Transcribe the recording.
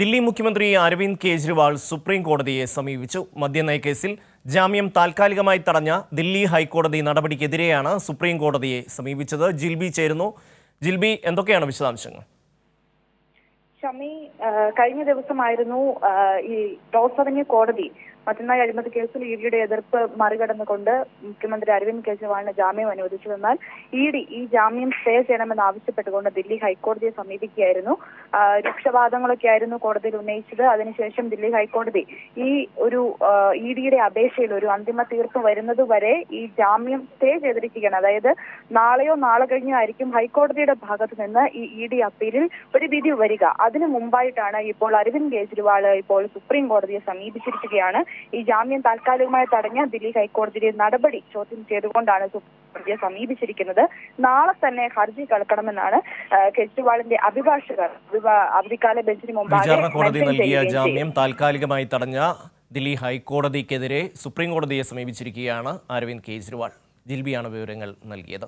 ദില്ലി മുഖ്യമന്ത്രി അരവിന്ദ് കെജ്രിവാൾ സുപ്രീം കോടതിയെ സമീപിച്ചു. മദ്യനയ കേസിൽ ജാമ്യം താൽക്കാലികമായി തടഞ്ഞ ദില്ലി ഹൈക്കോടതി നടപടിക്കെതിരെയാണ് സുപ്രീം കോടതിയെ സമീപിച്ചത്. ജിൽബി ചേരുന്നു. ജിൽബി എന്തൊക്കെയാണ് വിശദാംശങ്ങൾ? ഷമി കഴിഞ്ഞ ദിവസമായിരുന്നു ഈ ടോസ് അവന്യൂ കോടതി മറ്റന്നാൾ അഴിമതി കേസിൽ ഇ ഡിയുടെ എതിർപ്പ് മറികടന്നുകൊണ്ട് മുഖ്യമന്ത്രി അരവിന്ദ് കെജ്രിവാളിന് ജാമ്യം അനുവദിച്ചു എന്നാൽ ഇ ഡി ഈ ജാമ്യം സ്റ്റേ ചെയ്യണമെന്ന് ആവശ്യപ്പെട്ടുകൊണ്ട് ദില്ലി ഹൈക്കോടതിയെ സമീപിക്കുകയായിരുന്നു. രക്ഷവാദങ്ങളൊക്കെ ആയിരുന്നു കോടതിയിൽ ഉന്നയിച്ചത്. അതിനുശേഷം ദില്ലി ഹൈക്കോടതി ഈ ഒരു ഇ ഡിയുടെ അപേക്ഷയിൽ ഒരു അന്തിമ തീർപ്പ് വരുന്നത് വരെ ഈ ജാമ്യം സ്റ്റേ ചെയ്തിരിക്കുകയാണ്. അതായത് നാളെയോ നാളെ കഴിഞ്ഞോ ആയിരിക്കും ഹൈക്കോടതിയുടെ ഭാഗത്ത് നിന്ന് ഈ ഇ ഡി അപ്പീലിൽ ഒരു വിധി വരിക. അതിനു മുമ്പായിട്ടാണ് ഇപ്പോൾ അരവിന്ദ് കെജ്രിവാൾ ഇപ്പോൾ സുപ്രീം കോടതിയെ സമീപിച്ചിരിക്കുകയാണ്. ഈ ജാമ്യം താൽക്കാലികമായി തടഞ്ഞ ദില്ലി ഹൈക്കോടതിയുടെ നടപടി ചോദ്യം ചെയ്തുകൊണ്ടാണ് കോടതിയെ സമീപിച്ചിരിക്കുന്നത്. നാളെ തന്നെ ഹർജി കേൾക്കണമെന്നാണ് കെജ്രിവാളിന്റെ അഭിഭാഷകർ അഭിഭാ- അവധിക്കാല ബെഞ്ചിന് മുമ്പാകെ വിചാരണ കോടതി നൽകിയ ജാമ്യം താൽക്കാലികമായി തടഞ്ഞ ദില്ലി ഹൈക്കോടതിക്കെതിരെ സുപ്രീം കോടതിയെ സമീപിച്ചിരിക്കുകയാണ് അരവിന്ദ് കെജ്രിവാൾ. ജിൽബിയാണ് വിവരങ്ങൾ നൽകിയത്.